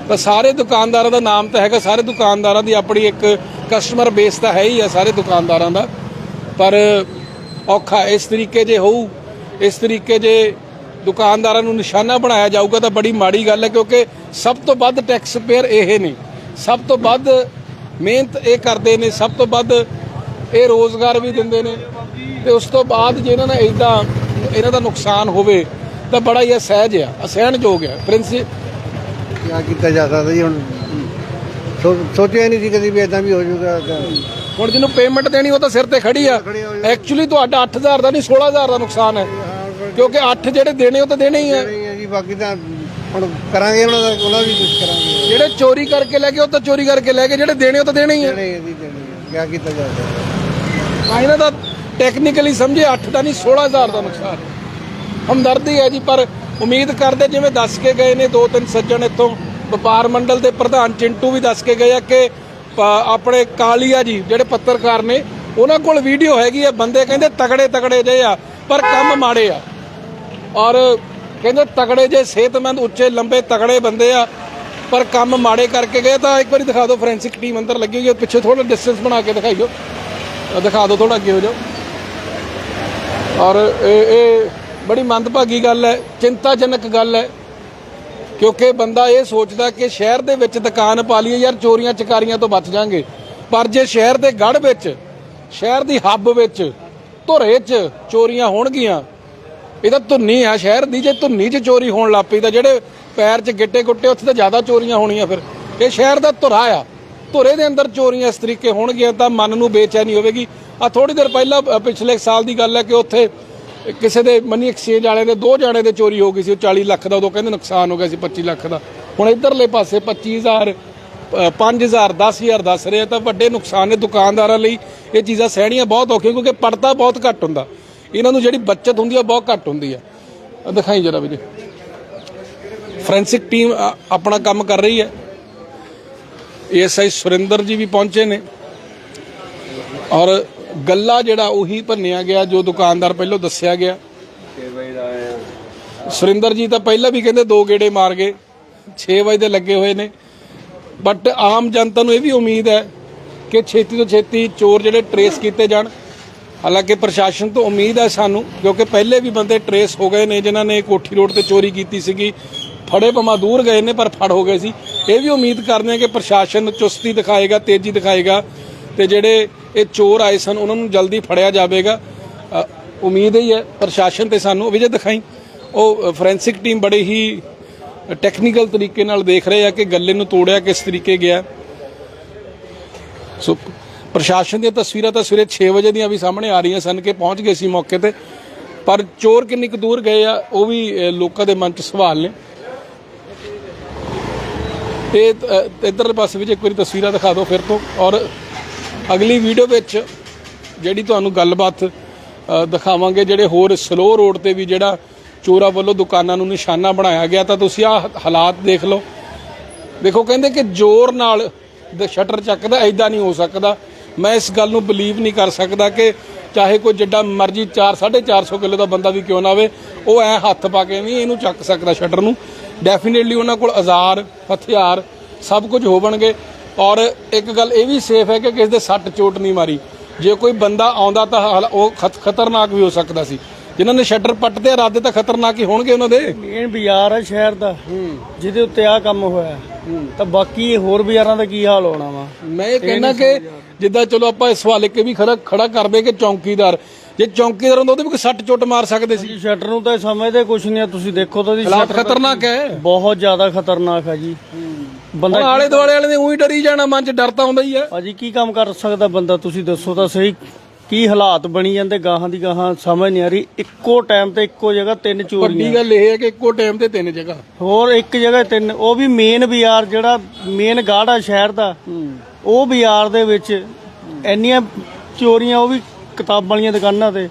ਤਾਂ ਸਾਰੇ ਦੁਕਾਨਦਾਰਾਂ ਦਾ ਨਾਮ ਤਾਂ ਹੈਗਾ ਸਾਰੇ ਦੁਕਾਨਦਾਰਾਂ ਦੀ ਆਪਣੀ ਇੱਕ ਕਸਟਮਰ ਬੇਸ ਤਾਂ ਹੈ ਹੀ ਆ ਸਾਰੇ ਦੁਕਾਨਦਾਰਾਂ ਦਾ। ਪਰ ਔਖਾ ਇਸ ਤਰੀਕੇ ਜੇ ਹੋਊ ਇਸ ਤਰੀਕੇ ਜੇ ਦੁਕਾਨਦਾਰਾਂ ਨੂੰ ਨਿਸ਼ਾਨਾ ਬਣਾਇਆ ਜਾਊਗਾ ਤਾਂ ਬੜੀ ਮਾੜੀ ਗੱਲ ਹੈ ਕਿਉਂਕਿ ਸਭ ਤੋਂ ਵੱਧ ਟੈਕਸ ਪੇਅਰ ਇਹ ਨੇ। ਸਭ ਤੋਂ ਵੱਧ ਮਿਹਨਤ ਇਹ ਕਰਦੇ ਨੇ ਸਭ ਤੋਂ ਵੱਧ ਇਹ ਰੋਜ਼ਗਾਰ ਵੀ ਦਿੰਦੇ ਨੇ ਤੇ ਉਸ ਤੋਂ ਬਾਅਦ ਜੇ ਇਹਨਾਂ ਨਾਲ ਇਦਾਂ ਇਹਨਾਂ ਦਾ ਨੁਕਸਾਨ ਹੋਵੇ ਤਾਂ ਬੜਾ ਹੀ ਅਸਹਿਜ ਆ ਅਸਹਿਣਯੋਗ ਆ। ਪ੍ਰਿੰਸ ਕਿਆ ਕੀਤਾ ਜਾ ਸਕਦਾ ਜੀ ਹੁਣ? ਸੋਚਿਆ ਨਹੀਂ ਸੀ ਕਦੀ ਵੀ ਇਦਾਂ ਵੀ ਹੋ ਜਾਊਗਾ ਹੁਣ ਜਿਹਨੂੰ ਪੇਮੈਂਟ ਦੇਣੀ ਉਹ ਤਾਂ ਸਿਰ ਤੇ ਖੜੀ ਆ। ਐਕਚੁਅਲੀ ਤੁਹਾਡਾ 8000 ਦਾ ਨਹੀਂ 16000 ਦਾ ਨੁਕਸਾਨ ਹੈ। ਕਿਉਂਕਿ 8 ਜਿਹੜੇ ਦੇਣੇ ਉਹ ਤਾਂ ਦੇਣੇ ਹੀ ਆ। ਜੀ ਬਾਕੀ ਤਾਂ ਹੁਣ ਕਰਾਂਗੇ ਉਹਨਾਂ ਦਾ ਉਹਨਾਂ ਦੀ ਕੁਝ ਕਰਾਂਗੇ। ਜਿਹੜੇ ਚੋਰੀ ਕਰਕੇ ਲੈ ਗਏ ਉਹ ਤਾਂ ਚੋਰੀ ਕਰਕੇ ਲੈ ਗਏ ਜਿਹੜੇ ਦੇਣੇ ਉਹ ਤਾਂ ਦੇਣੇ ਹੀ ਆ। ਦੇਣੇ ਜੀ ਦੇਣੇ। ਕਿਆ ਕੀਤਾ ਜਾ ਸਕਦਾ? ਆ ਇਹਨਾਂ ਦਾ ਟੈਕਨੀਕਲੀ ਸਮਝੇ 8 ਦਾ ਨਹੀਂ 16000 ਦਾ ਨੁਕਸਾਨ। ਹਮਦਰਦੀ ਹੈ ਜੀ, ਪਰ ਉਮੀਦ ਕਰਦੇ ਜਿਵੇਂ ਦੱਸ ਕੇ ਗਏ ਨੇ ਦੋ ਤਿੰਨ ਸੱਜਣ ਇੱਥੋਂ, ਵਪਾਰ ਮੰਡਲ ਦੇ ਪ੍ਰਧਾਨ ਚਿੰਟੂ ਵੀ ਦੱਸ ਕੇ ਗਏ ਆ ਕਿ ਆਪਣੇ ਕਾਲੀਆ ਜੀ, ਜਿਹੜੇ ਪੱਤਰਕਾਰ ਨੇ, ਉਹਨਾਂ ਕੋਲ ਵੀਡੀਓ ਹੈਗੀ ਆ, ਬੰਦੇ ਕਹਿੰਦੇ ਤਗੜੇ ਤਗੜੇ ਜਿਹੇ ਆ, ਪਰ ਕੰਮ ਮਾੜੇ ਆ। ਔਰ ਕਹਿੰਦੇ ਤਗੜੇ ਜੇ, ਸਿਹਤਮੰਦ, ਉੱਚੇ, ਲੰਬੇ, ਤਗੜੇ ਬੰਦੇ ਆ, ਪਰ ਕੰਮ ਮਾੜੇ ਕਰਕੇ ਗਏ ਤਾਂ ਇੱਕ ਵਾਰੀ ਦਿਖਾ ਦਿਓ ਫੋਰੈਂਸਿਕ ਟੀਮ ਅੰਦਰ ਲੱਗੀ ਹੋਈ ਹੈ ਪਿੱਛੇ ਥੋੜਾ ਡਿਸਟੈਂਸ ਬਣਾ ਕੇ ਦਿਖਾਈਓ। ਆਹ ਦਿਖਾ ਦਿਓ ਥੋੜਾ ਅੱਗੇ ਹੋ ਜਾਓ। ਔਰ ਇਹ ਇਹ ਬੜੀ ਮੰਦਭਾਗੀ ਗੱਲ ਹੈ, ਚਿੰਤਾਜਨਕ ਗੱਲ ਹੈ, ਕਿਉਂਕਿ ਬੰਦਾ ਇਹ ਸੋਚਦਾ ਕਿ ਸ਼ਹਿਰ ਦੇ ਵਿੱਚ ਦੁਕਾਨ ਪਾ ਲਈਏ ਯਾਰ, ਚੋਰੀਆਂ ਚਕਾਰੀਆਂ ਤੋਂ ਬਚ ਜਾਾਂਗੇ। ਪਰ ਜੇ ਸ਼ਹਿਰ ਦੇ ਗੜ ਵਿੱਚ, ਸ਼ਹਿਰ ਦੀ ਹੱਬ ਵਿੱਚ, ਧੁਰੇ 'ਚ ਚੋਰੀਆਂ ਹੋਣਗੀਆਂ, ਇਹ ਤਾਂ ਧੁੰਨੀ ਆ ਸ਼ਹਿਰ ਦੀ, ਜੇ ਧੁੰਨੀ 'ਚ ਚੋਰੀ ਹੋਣ ਲੱਗ ਪਈ ਤਾਂ ਜਿਹੜੇ ਪੈਰ 'ਚ ਗਿੱਟੇ ਗੁੱਟੇ, ਉੱਥੇ ਤਾਂ ਜ਼ਿਆਦਾ ਚੋਰੀਆਂ ਹੋਣੀਆਂ ਫਿਰ। ਇਹ ਸ਼ਹਿਰ ਦਾ ਧੁਰਾ ਆ। ਧੁਰੇ ਦੇ ਅੰਦਰ ਚੋਰੀਆਂ ਇਸ ਤਰੀਕੇ ਹੋਣਗੀਆਂ ਤਾਂ ਮਨ ਨੂੰ ਬੇਚੈਨੀ ਹੋਵੇਗੀ। ਆ ਥੋੜੀ ਦੇਰ ਪਹਿਲਾਂ ਅ, ਪਿਛਲੇ ਸਾਲ ਦੀ ਗੱਲ ਹੈ ਕਿ ਉੱਥੇ ਕਿਸੇ ਦੇ ਮਨੀ ਐਕਸਚੇਂਜ ਵਾਲੇ ਦੇ ਦੋ ਜਾਣੇ ਦੇ ਚੋਰੀ ਹੋ ਗਈ ਸੀ ਉਹ 40 ਲੱਖ ਦਾ ਉਦੋਂ ਕਹਿੰਦੇ ਨੁਕਸਾਨ ਹੋ ਗਿਆ ਸੀ 25 ਲੱਖ ਦਾ। ਹੁਣ ਇਧਰਲੇ ਪਾਸੇ 25000 ਅ, 5000 10000 ਦੱਸ ਰਹੇ ਆ ਤਾਂ ਵੱਡੇ ਨੁਕਸਾਨ ਨੇ ਦੁਕਾਨਦਾਰਾਂ ਲਈ। ਇਹ ਚੀਜ਼ਾਂ ਸਹਿਣੀਆਂ ਬਹੁਤ ਔਖੀਆਂ ਕਿਉਂਕਿ ਪੜਤਾ ਬਹੁਤ ਘੱਟ ਹੁੰਦਾ। ਇਹਨਾਂ ਨੂੰ ਜਿਹੜੀ ਬਚਤ ਹੁੰਦੀ ਆ ਬਹੁਤ ਘੱਟ ਹੁੰਦੀ ਆ। ਆਹ ਦਿਖਾਈ ਜਰਾ ਵੀਰੇ। ਫੋਰੈਂਸਿਕ ਟੀਮ ਆਪਣਾ ਕੰਮ ਕਰ ਰਹੀ ਹੈ। ਏਐਸਆਈ ਸੁਰਿੰਦਰ ਜੀ ਵੀ ਪਹੁੰਚੇ ਨੇ। ਔਰ ਗੱਲਾ ਜਿਹੜਾ ਉਹੀ ਭੰਨਿਆ ਗਿਆ, ਜੋ ਦੁਕਾਨਦਾਰ ਪਹਿਲਾਂ ਦੱਸਿਆ ਗਿਆ। ਸੁਰਿੰਦਰ ਜੀ ਤਾਂ ਪਹਿਲਾਂ ਵੀ ਕਹਿੰਦੇ ਦੋ ਗੇੜੇ ਮਾਰ ਗਏ 6 ਵਜੇ ਦੇ ਲੱਗੇ ਹੋਏ ਨੇ। ਬਟ ਆਮ ਜਨਤਾ ਨੂੰ ਇਹ ਵੀ ਉਮੀਦ ਹੈ ਕਿ ਛੇਤੀ ਤੋਂ ਛੇਤੀ ਚੋਰ ਜਿਹੜੇ ਟਰੇਸ ਕੀਤੇ ਜਾਣ। ਹਾਲਾਂਕਿ ਪ੍ਰਸ਼ਾਸਨ ਤੋਂ ਉਮੀਦ ਹੈ ਸਾਨੂੰ, ਕਿਉਂਕਿ ਪਹਿਲੇ ਵੀ ਬੰਦੇ ਟਰੇਸ ਹੋ ਗਏ ਨੇ, ਜਿਨ੍ਹਾਂ ਨੇ ਕੋਠੀ ਰੋਡ ਤੇ ਚੋਰੀ ਕੀਤੀ ਸੀਗੀ। ਫੜੇ ਪਮਾ ਦੂਰ ਗਏ ਨੇ, ਪਰ ਫੜ ਹੋ ਗਏ ਸੀ। ਇਹ ਵੀ ਉਮੀਦ ਕਰਦੇ ਹਾਂ ਕਿ ਪ੍ਰਸ਼ਾਸਨ ਚੁਸਤੀ ਦਿਖਾਏਗਾ, ਤੇਜ਼ੀ ਦਿਖਾਏਗਾ ਤੇ ਜਿਹੜੇ ਇਹ ਚੋਰ ਆਏ ਸਨ, ਉਹਨਾਂ ਨੂੰ ਜਲਦੀ ਫੜਿਆ ਜਾਵੇਗਾ। ਉਮੀਦ ਹੀ ਹੈ ਪ੍ਰਸ਼ਾਸਨ ਤੇ ਸਾਨੂੰ ਵਿਜੇ ਦਿਖਾਈ। ਉਹ ਫੋਰੈਂਸਿਕ ਟੀਮ ਬੜੇ ਹੀ ਟੈਕਨੀਕਲ ਤਰੀਕੇ ਨਾਲ ਦੇਖ ਰਹੇ ਆ ਕਿ ਗੱਲੇ ਨੂੰ ਤੋੜਿਆ ਕਿਸ ਤਰੀਕੇ ਗਿਆ। ਸੋ, ਪ੍ਰਸ਼ਾਸਨ ਦੀਆਂ ਤਸਵੀਰਾਂ ਤਾਂ ਸਵੇਰੇ 6 ਵਜੇ ਦੀਆਂ ਵੀ ਸਾਹਮਣੇ ਆ ਰਹੀਆਂ ਸਨ ਕਿ ਪਹੁੰਚ ਗਏ ਸੀ ਮੌਕੇ ਤੇ। ਪਰ ਚੋਰ ਕਿੰਨੀ ਕੁ ਦੂਰ ਗਏ ਆ, ਉਹ ਵੀ ਲੋਕਾਂ ਦੇ ਮਨ 'ਚ ਸਵਾਲ ਨੇ। ਤੇ ਅ, ਪਾਸੇ ਵਿੱਚ ਇੱਕ ਵਾਰੀ ਤਸਵੀਰਾਂ ਦਿਖਾ ਦਿਓ ਫਿਰ ਤੋਂ। ਔਰ ਅਗਲੀ ਵੀਡੀਓ ਵਿੱਚ ਜਿਹੜੀ ਤੁਹਾਨੂੰ ਗੱਲਬਾਤ ਦਿਖਾਵਾਂਗੇ ਜਿਹੜੇ ਹੋਰ ਸਲੋ ਰੋਡ ਤੇ ਵੀ ਜਿਹੜਾ ਚੋਰਾਂ ਵੱਲੋਂ ਦੁਕਾਨਾਂ ਨੂੰ ਨਿਸ਼ਾਨਾ ਬਣਾਇਆ ਗਿਆ ਤਾਂ ਤੁਸੀਂ ਆ ਹਾਲਾਤ ਦੇਖ ਲਓ। ਦੇਖੋ ਕਹਿੰਦੇ ਕਿ ਜ਼ੋਰ ਨਾਲ ਸ਼ਟਰ ਚੱਕਦਾ ਐਦਾਂ ਨਹੀਂ ਹੋ ਸਕਦਾ। ਮੈਂ ਇਸ ਗੱਲ ਨੂੰ ਬਲੀਵ ਨਹੀਂ ਕਰ ਸਕਦਾ ਕਿ ਚਾਹੇ ਕੋਈ ਜਿੱਡਾ ਮਰਜ਼ੀ 4 450 ਕਿਲੋ ਦਾ ਬੰਦਾ ਵੀ ਕਿਉਂ ਨਾ ਆਵੇ ਉਹ ਐ ਹੱਥ ਪਾ ਕੇ ਨਹੀਂ ਇਹਨੂੰ ਚੱਕ ਸਕਦਾ ਸ਼ਟਰ ਨੂੰ। ਡੈਫੀਨੇਟਲੀ ਉਹਨਾਂ ਕੋਲ ਔਜ਼ਾਰ ਹਥਿਆਰ ਸਭ ਕੁਝ ਹੋਵਣਗੇ। ਔਰ ਇੱਕ ਗੱਲ ਇਹ ਵੀ ਸੇਫ ਹੈ ਕਿ ਕਿਸੇ ਦੇ ਸੱਟ ਚੋਟ ਨਹੀਂ ਮਾਰੀ। ਜੇ ਕੋਈ ਬੰਦਾ ਆਉਂਦਾ ਤਾਂ ਉਹ ਖਤ- ਖਤਰਨਾਕ ਵੀ ਹੋ ਸਕਦਾ ਸੀ। ਜਿਨ੍ਹਾਂ ਨੇ ਸ਼ਟਰ ਪੱਟਦੇ ਇਰਾਦੇ ਤਾਂ ਖਤਰਨਾਕ ਹੀ ਹੋਣਗੇ ਉਹਨਾਂ ਦੇ। ਮੇਨ ਬਾਜ਼ਾਰ ਹੈ ਸ਼ਹਿਰ ਦਾ। ਜਿਹਦੇ ਉੱਤੇ ਆ ਕੰਮ ਹੋਇਆ। ਤਾਂ ਬਾਕੀ ਹੋਰ ਬਾਜ਼ਾਰਾਂ ਦਾ ਕੀ ਹਾਲ ਹੋਣਾ ਵਾ? ਮੈਂ ਇਹ ਕਹਿੰਦਾ ਕਿ ਜਿੱਦਾਂ ਚਲੋ ਆਪਾਂ ਇਸ ਸਵਾਲ ਇੱਕ ਵੀ ਖੜਾ ਖੜਾ ਕਰਦੇ ਕਿ ਚੌਂਕੀਦਾਰ। ਜੇ ਚੌਂਕੀਦਾਰ ਹੁੰਦਾ ਉਹਦੇ ਵੀ ਕੋਈ ਸੱਟ ਚੋਟ ਮਾਰ ਸਕਦੇ ਸੀ। ਸ਼ਟਰ ਨੂੰ ਤਾਂ ਸਮਝਦੇ ਕੁਛ ਨਹੀਂ ਆ ਤੁਸੀਂ ਦੇਖੋ ਤਾਂ ਉਹਦੀ ਹਾਲਾਤ ਸ਼ਟਰ ਖਤਰਨਾਕ ਹੈ। ਬਹੁਤ ਜ਼ਿਆਦਾ ਖਤਰਨਾਕ ਹੈ ਜੀ। ਬੰਦਾ ਆਲੇ ਦੁਆਲੇ ਵਾਲੇ ਨੇ ਉਹੀ ਡਰੀ ਜਾਣਾ ਮਨ 'ਚ ਡਰ ਤਾਂ ਆਉਂਦਾ ਹੀ ਹੈ। ਭਾਜੀ ਕੀ ਕੰਮ ਕਰ ਸਕਦਾ ਬੰਦਾ ਤੁਸੀਂ ਦੱਸੋ ਤਾਂ ਸਹੀ। ਕੀ ਹਾਲਾਤ ਬਣੀ ਜਾਂਦੇ ਗਾਹਾਂ ਦੀ ਗਾਹਾਂ ਸਮਝ ਨਹੀਂ ਆ ਰਹੀ। ਇੱਕੋ ਟਾਈਮ ਤੇ ਇੱਕੋ ਜਗ੍ਹਾ ਤਿੰਨ ਵੱਡੀ ਚੋਰੀਆਂ ਗੱਲ ਇਹ ਹੈ ਕਿ ਇੱਕੋ ਟਾਈਮ ਤੇ ਤਿੰਨ ਜਗ੍ਹਾ। ਹੋਰ ਇੱਕ ਜਗ੍ਹਾ ਤਿੰਨ ਉਹ ਵੀ ਮੇਨ ਬਾਜ਼ਾਰ ਜਿਹੜਾ ਮੇਨ ਗਾੜਾ ਸ਼ਹਿਰ ਦਾ। ਉਹ ਬਾਜ਼ਾਰ ਦੇ ਵਿੱਚ ਇੰਨੀਆਂ ਚੋਰੀਆਂ ਉਹ ਵੀ ਕਿਤਾਬਾਂ ਵਾਲੀਆਂ ਦੁਕਾਨਾਂ ਤੇ।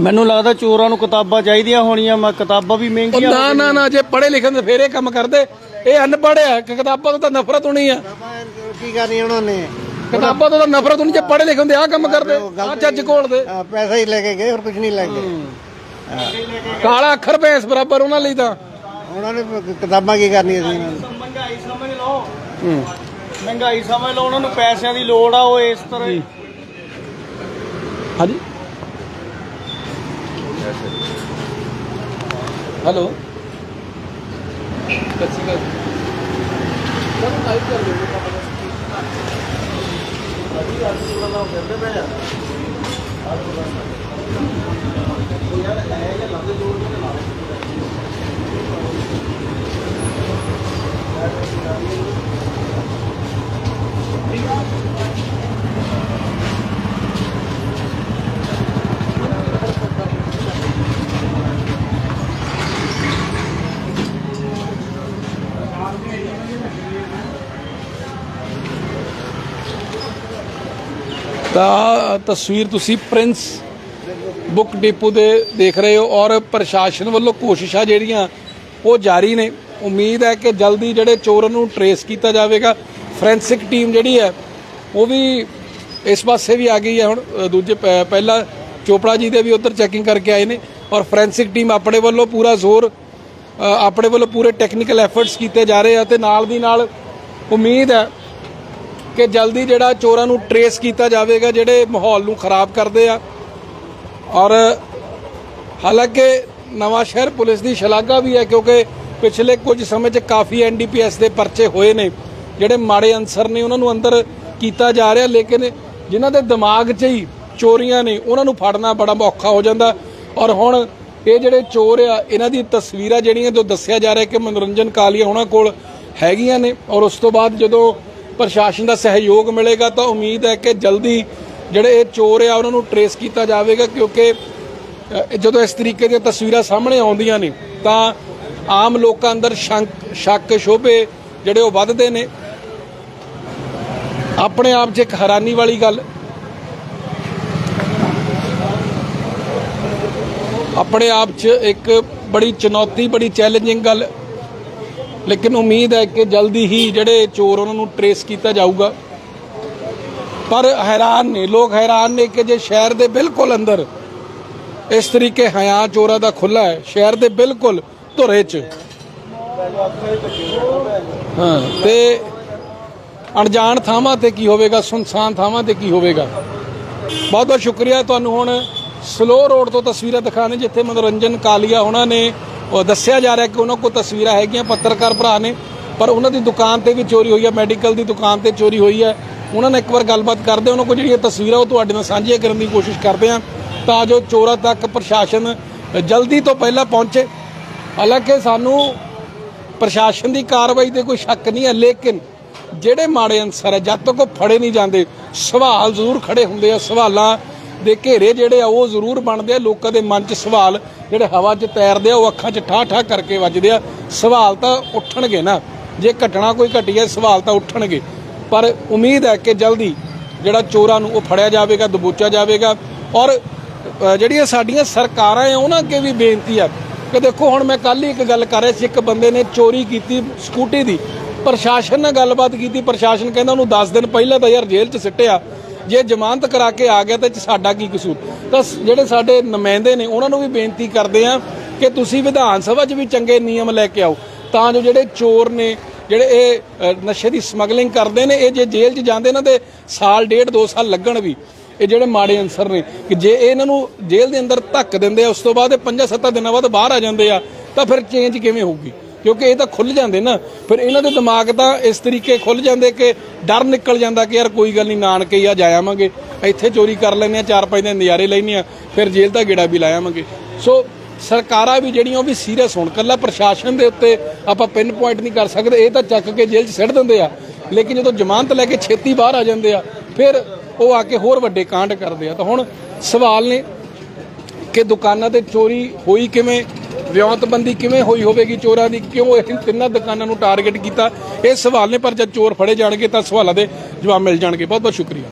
ਮੈਨੂੰ ਲੱਗਦਾ ਚੋਰਾਂ ਨੂੰ ਕਿਤਾਬਾਂ ਚਾਹੀਦੀਆਂ ਹੋਣੀਆਂ ਮੈਂ ਕਿਤਾਬਾਂ ਵੀ ਮਹਿੰਗੀਆਂ ਨਾ ਨਾ ਨਾ ਜੇ ਪੜ੍ਹੇ ਲਿਖੇ ਦੇ ਫੇਰ ਇਹ ਕੰਮ ਕਰਦੇ। ਇਹ ਅਨਪੜ੍ਹ ਆ ਕਿ ਕਿਤਾਬਾਂ ਤੋਂ ਤਾਂ ਨਫ਼ਰਤ ਹੋਣੀ ਆ। ਕੀ ਕਰਨੀ ਉਹਨਾਂ ਨੇ? ਕਿਤਾਬਾਂ ਤੋਂ ਤਾਂ ਨਫ਼ਰਤ ਹੁੰਦੀ ਜੇ ਪੜ੍ਹੇ ਲਿਖੇ ਹੁੰਦੇ ਆ ਕੰਮ ਕਰਦੇ ਆ ਜੱਜ ਕੋਲ ਦੇ। ਪੈਸਾ ਹੀ ਲੈ ਕੇ ਗਏ ਹੋਰ ਕੁਝ ਨਹੀਂ ਲੈ ਗਏ। ਕਾਲਾ ਅੱਖਰ ਭੈਂਸ ਬਰਾਬਰ ਉਹਨਾਂ ਲਈ ਤਾਂ। ਉਹਨਾਂ ਨੇ ਕਿਤਾਬਾਂ ਕੀ ਕਰਨੀਆਂ ਸੀ ਇਹਨਾਂ ਨੇ? ਮਹਿੰਗਾਈ ਸਮਝ ਲਓ। ਮਹਿੰਗਾਈ ਸਮਝ ਲਓ ਉਹਨਾਂ ਨੂੰ ਪੈਸਿਆਂ ਦੀ ਲੋੜ ਆ ਉਹ ਇਸ ਤਰ੍ਹਾਂ ਹੀ। ਹਾਂਜੀ। ਹੈਲੋ। ਕੱਚੀ ਗੱਲ ਤਾਂ ਤਸਵੀਰ ਤੁਸੀਂ ਪ੍ਰਿੰਸ ਬੁੱਕ ਡਿਪੂ ਦੇ ਦੇਖ ਰਹੇ ਹੋ ਔਰ ਪ੍ਰਸ਼ਾਸਨ ਵੱਲੋਂ ਕੋਸ਼ਿਸ਼ਾਂ ਜਿਹੜੀਆਂ ਉਹ ਜਾਰੀ ਨੇ। ਉਮੀਦ ਹੈ ਕਿ ਜਲਦੀ ਜਿਹੜੇ ਚੋਰ ਨੂੰ ਟਰੇਸ ਕੀਤਾ ਜਾਵੇਗਾ। ਫੋਰੈਂਸਿਕ ਟੀਮ ਜਿਹੜੀ ਹੈ, ਉਹ ਵੀ ਇਸ ਪਾਸੇ ਵੀ ਆ ਗਈ ਹੈ ਹੁਣ ਦੂਜੇ ਪ- ਪਹਿਲਾਂ ਚੋਪੜਾ ਜੀ ਦੇ ਵੀ ਉੱਧਰ ਚੈਕਿੰਗ ਕਰਕੇ ਆਏ ਨੇ ਔਰ ਫੋਰੈਂਸਿਕ ਟੀਮ ਆਪਣੇ ਵੱਲੋਂ ਪੂਰਾ ਜ਼ੋਰ ਆਪਣੇ ਵੱਲੋਂ ਪੂਰੇ ਟੈਕਨੀਕਲ ਐਫਰਟਸ ਕੀਤੇ ਜਾ ਰਹੇ ਆ ਤੇ ਨਾਲ ਦੀ ਨਾਲ ਉਮੀਦ ਹੈ ਕਿ ਜਲਦੀ ਜਿਹੜਾ ਚੋਰਾਂ ਨੂੰ ਟਰੇਸ ਕੀਤਾ ਜਾਵੇਗਾ, ਜਿਹੜੇ ਮਾਹੌਲ ਨੂੰ ਖਰਾਬ ਕਰਦੇ ਆ। ਔਰ ਹਾਲਾਂਕਿ ਨਵਾਂ ਸ਼ਹਿਰ ਪੁਲਿਸ ਦੀ ਸ਼ਲਾਘਾ ਵੀ ਹੈ ਕਿਉਂਕਿ ਪਿਛਲੇ ਕੁਝ ਸਮੇਂ 'ਚ ਕਾਫੀ ਐਨਡੀਪੀਐਸ ਦੇ ਪਰਚੇ ਹੋਏ ਨੇ। ਜਿਹੜੇ ਮਾੜੇ ਅਨਸਰ ਨੇ ਉਹਨਾਂ ਨੂੰ ਅੰਦਰ ਕੀਤਾ ਜਾ ਰਿਹਾ, ਲੇਕਿਨ ਜਿਨ੍ਹਾਂ ਦੇ ਦਿਮਾਗ 'ਚ ਹੀ ਚੋਰੀਆਂ ਨੇ, ਉਹਨਾਂ ਨੂੰ ਫੜਨਾ ਬੜਾ ਔਖਾ ਹੋ ਜਾਂਦਾ। ਔਰ ਹੁਣ ਇਹ ਜਿਹੜੇ ਚੋਰ ਆ, ਇਹਨਾਂ ਦੀ ਤਸਵੀਰਾਂ ਜਿਹੜੀਆਂ ਜੋ ਦੱਸਿਆ ਜਾ ਰਿਹਾ ਕਿ ਮਨੋਰੰਜਨ ਕਾਲੀਆ ਉਹਨਾਂ ਕੋਲ ਹੈਗੀਆਂ ਨੇ, ਔਰ ਉਸ ਤੋਂ ਬਾਅਦ ਜਦੋਂ ਪ੍ਰਸ਼ਾਸਨ ਦਾ ਸਹਿਯੋਗ ਮਿਲੇਗਾ ਤਾਂ ਉਮੀਦ ਹੈ ਕਿ ਜਲਦੀ ਜਿਹੜੇ ਇਹ ਚੋਰ ਆ, ਉਹਨਾਂ ਨੂੰ ਟਰੇਸ ਕੀਤਾ ਜਾਵੇਗਾ, ਕਿਉਂਕਿ ਜਦੋਂ ਇਸ ਤਰੀਕੇ ਦੀਆਂ ਤਸਵੀਰਾਂ ਸਾਹਮਣੇ ਆਉਂਦੀਆਂ ਨੇ, ਤਾਂ ਆਮ ਲੋਕਾਂ ਅੰਦਰ ਸ਼ੰਕ, ਸ਼ੱਕ, ਸ਼ੋਭੇ ਜਿਹੜੇ ਉਹ ਵੱਧਦੇ ਨੇ। ਆਪਣੇ ਆਪ 'ਚ ਇੱਕ ਹੈਰਾਨੀ ਵਾਲੀ ਗੱਲ। ਆਪਣੇ ਆਪ 'ਚ ਇੱਕ ਬੜੀ ਚੁਣੌਤੀ, ਬੜੀ ਚੈਲੰਜਿੰਗ ਗੱਲ। ਲੇਕਿਨ ਉਮੀਦ ਹੈ ਕਿ ਜਲਦੀ ਹੀ ਜਿਹੜੇ ਚੋਰ ਉਹਨਾਂ ਨੂੰ ਟਰੇਸ ਕੀਤਾ ਜਾਊਗਾ। ਪਰ ਹੈਰਾਨ ਨੇ, ਲੋਕ ਹੈਰਾਨ ਨੇ ਕਿ ਜੇ ਸ਼ਹਿਰ ਦੇ ਬਿਲਕੁਲ ਅੰਦਰ ਇਸ ਤਰੀਕੇ ਹਯਾ ਚੋਰਾਂ ਦਾ ਖੁੱਲਾ ਹੈ, ਸ਼ਹਿਰ ਦੇ ਬਿਲਕੁਲ ਧੁਰੇ 'ਚ। ਹਾਂ, ਤੇ ਅਣਜਾਣ ਥਾਵਾਂ ਤੇ ਕੀ ਹੋਵੇਗਾ, ਸੁਨਸਾਨ ਥਾਵਾਂ ਤੇ ਕੀ ਹੋਵੇਗਾ? ਬਹੁਤ ਬਹੁਤ ਸ਼ੁਕਰੀਆ ਤੁਹਾਨੂੰ ਹੁਣ ਸਲੋ ਰੋਡ ਤੋਂ ਤਸਵੀਰਾਂ ਦਿਖਾਣੇ ਜਿੱਥੇ ਮਨੋਰੰਜਨ ਕਾਲੀਆ ਉਹਨਾਂ ਨੇ ਦੱਸਿਆ ਜਾ ਰਿਹਾ ਕਿ ਉਹਨਾਂ ਕੋਲ ਤਸਵੀਰਾਂ ਹੈਗੀਆਂ, ਪੱਤਰਕਾਰ ਭਰਾ ਨੇ, ਪਰ ਉਹਨਾਂ ਦੀ ਦੁਕਾਨ ਤੇ ਵੀ ਚੋਰੀ ਹੋਈ ਹੈ, ਮੈਡੀਕਲ ਦੀ ਦੁਕਾਨ ਤੇ ਚੋਰੀ ਹੋਈ ਹੈ। ਉਹਨਾਂ ਨਾਲ ਇੱਕ ਵਾਰ ਗੱਲਬਾਤ ਕਰਦੇ ਉਹਨਾਂ ਕੋਲ ਜਿਹੜੀਆਂ ਤਸਵੀਰਾਂ, ਉਹ ਤੁਹਾਡੇ ਨਾਲ ਸਾਂਝੀਆਂ ਕਰਨ ਦੀ ਕੋਸ਼ਿਸ਼ ਕਰਦੇ ਹਾਂ, ਤਾਂ ਜੋ ਚੋਰਾਂ ਤੱਕ ਪ੍ਰਸ਼ਾਸਨ ਜਲਦੀ ਤੋਂ ਪਹਿਲਾਂ ਪਹੁੰਚੇ। ਹਾਲਾਂਕਿ ਸਾਨੂੰ ਪ੍ਰਸ਼ਾਸਨ ਦੀ ਕਾਰਵਾਈ ਤੇ ਕੋਈ ਸ਼ੱਕ ਨਹੀਂ ਹੈ, ਲੇਕਿਨ ਜਿਹੜੇ ਮਾੜੇ ਅਨਸਰ ਹੈ ਜਦ ਤੱਕ ਉਹ ਫੜੇ ਨਹੀਂ ਜਾਂਦੇ, ਸਵਾਲ ਜ਼ਰੂਰ ਖੜੇ ਹੁੰਦੇ ਆ, ਸਵਾਲਾਂ ਦੇ ਘੇਰੇ ਜਿਹੜੇ ਆ, ਉਹ ਜ਼ਰੂਰ ਬਣਦੇ ਆ। ਲੋਕਾਂ ਦੇ ਮਨ 'ਚ ਸਵਾਲ, ਜਿਹੜੇ ਹਵਾ 'ਚ ਤੈਰਦੇ ਆ, ਉਹ ਅੱਖਾਂ 'ਚ ਠਾਹ ਠਾਹ ਕਰਕੇ ਵੱਜਦੇ ਆ। ਸਵਾਲ ਤਾਂ ਉੱਠਣਗੇ ਨਾ। ਜੇ ਘਟਨਾ ਕੋਈ ਘਟੀ ਹੈ ਸਵਾਲ ਤਾਂ ਉੱਠਣਗੇ। ਪਰ ਉਮੀਦ ਹੈ ਕਿ ਜਲਦੀ ਜਿਹੜਾ ਚੋਰਾਂ ਨੂੰ ਉਹ ਫੜਿਆ ਜਾਵੇਗਾ, ਦਬੋਚਿਆ ਜਾਵੇਗਾ। ਔਰ ਜਿਹੜੀਆਂ ਸਾਡੀਆਂ ਸਰਕਾਰਾਂ ਆ, ਉਹਨਾਂ ਅੱਗੇ ਵੀ ਬੇਨਤੀ ਆ ਕਿ ਦੇਖੋ, ਹੁਣ ਮੈਂ ਕੱਲ ਹੀ ਇੱਕ ਗੱਲ ਕਰ ਰਿਹਾ ਸੀ। ਇੱਕ ਬੰਦੇ ਨੇ ਚੋਰੀ ਕੀਤੀ ਸਕੂਟੀ ਦੀ। ਪ੍ਰਸ਼ਾਸਨ ਨਾਲ ਗੱਲਬਾਤ ਕੀਤੀ, ਪ੍ਰਸ਼ਾਸਨ ਕਹਿੰਦਾ ਉਹਨੂੰ 10 ਦਿਨ ਪਹਿਲਾਂ ਤਾਂ ਯਾਰ ਜੇਲ੍ਹ 'ਚ ਸਿੱਟਿਆ। ਜੇ ਜ਼ਮਾਨਤ ਕਰਾ ਕੇ ਆ ਗਿਆ ਤਾਂ ਸਾਡਾ ਕੀ ਕਸੂਰ? ਤਾਂ ਜਿਹੜੇ ਸਾਡੇ ਨੁਮਾਇੰਦੇ ਨੇ, ਉਹਨਾਂ ਨੂੰ ਵੀ ਬੇਨਤੀ ਕਰਦੇ ਆ ਕਿ ਤੁਸੀਂ ਵਿਧਾਨ ਸਭਾ 'ਚ ਵੀ ਚੰਗੇ ਨਿਯਮ ਲੈ ਕੇ ਆਓ। ਤਾਂ ਜੋ ਜਿਹੜੇ ਚੋਰ ਨੇ, ਜਿਹੜੇ ਇਹ ਨਸ਼ੇ ਦੀ ਸਮਗਲਿੰਗ ਕਰਦੇ ਨੇ, ਇਹ ਜੇ ਜੇਲ੍ਹ 'ਚ ਜਾਂਦੇ ਨਾ ਤੇ ਸਾਲ, ਡੇਢ, ਦੋ ਸਾਲ ਲੱਗਣ ਵੀ। ਇਹ ਜਿਹੜੇ ਮਾੜੇ ਅਨਸਰ ਨੇ, ਕਿ ਜੇ ਇਹਨਾਂ ਨੂੰ ਜੇਲ੍ਹ ਦੇ ਅੰਦਰ ਧੱਕ ਦਿੰਦੇ ਆ, ਉਸ ਤੋਂ ਬਾਅਦ ਇਹ 5-7 ਦਿਨਾਂ ਬਾਅਦ ਬਾਹਰ ਆ ਜਾਂਦੇ ਆ, ਤਾਂ ਫਿਰ ਚੇਂਜ ਕਿਵੇਂ ਹੋਊਗੀ? ਕਿਉਂਕਿ ਇਹ ਤਾਂ ਖੁੱਲ ਜਾਂਦੇ ਨਾ। ਫਿਰ ਇਹਨਾਂ ਦੇ ਦਿਮਾਗ ਤਾਂ ਇਸ ਤਰੀਕੇ ਖੁੱਲ ਜਾਂਦੇ ਕਿ ਡਰ ਨਿਕਲ ਜਾਂਦਾ ਕਿ ਯਾਰ ਕੋਈ ਗੱਲ ਨਹੀਂ, ਨਾਨਕੇ ਹੀ ਆ ਜਾਇਆਵਾਂਗੇ ਇੱਥੇ ਚੋਰੀ ਕਰ ਲੈਂਦੇ ਆ ਚਾਰ ਪੰਜ ਦਿਨ ਨਜ਼ਾਰੇ ਲੈਂਦੇ ਆ ਫਿਰ ਜੇਲ੍ਹ ਦਾ ਗੇੜਾ ਵੀ ਲਾਇਆਵਾਂਗੇ ਸੋ ਸਰਕਾਰਾਂ ਵੀ ਜਿਹੜੀਆਂ ਉਹ ਵੀ ਸੀਰੀਅਸ ਹੋਣ, ਕੱਲਾ ਪ੍ਰਸ਼ਾਸਨ ਦੇ ਉੱਤੇ ਆਪਾਂ ਪਿੰਨ ਪੁਆਇੰਟ ਨਹੀਂ ਕਰ ਸਕਦੇ, ਇਹ ਤਾਂ ਚੱਕ ਕੇ ਜੇਲ੍ਹ 'ਚ ਸਿੱਟ ਦਿੰਦੇ ਆ। ਲੇਕਿਨ ਜਦੋਂ ਜ਼ਮਾਨਤ ਲੈ ਕੇ ਛੇਤੀ ਬਾਹਰ ਆ ਜਾਂਦੇ ਆ, ਫਿਰ ਉਹ ਆ ਕੇ ਹੋਰ ਵੱਡੇ ਕਾਂਡ ਕਰਦੇ ਆ। ਤਾਂ ਹੁਣ ਸਵਾਲ ਨੇ ਕਿ ਦੁਕਾਨਾਂ ਤੇ ਚੋਰੀ ਹੋਈ ਕਿਵੇਂ? ਵਿਉਂਤਬੰਦੀ ਕਿਵੇਂ ਹੋਈ ਹੋਵੇਗੀ ਚੋਰਾਂ ਦੀ? ਕਿਉਂ ਇਹ ਤਿੰਨਾਂ ਦੁਕਾਨਾਂ ਨੂੰ ਟਾਰਗੇਟ ਕੀਤਾ? ਇਹ ਸਵਾਲ ਨੇ, ਪਰ ਜਦ ਚੋਰ ਫੜੇ ਜਾਣਗੇ ਤਾਂ ਸਵਾਲਾਂ ਦੇ ਜਵਾਬ ਮਿਲ ਜਾਣਗੇ। ਬਹੁਤ ਬਹੁਤ ਸ਼ੁਕਰੀਆ।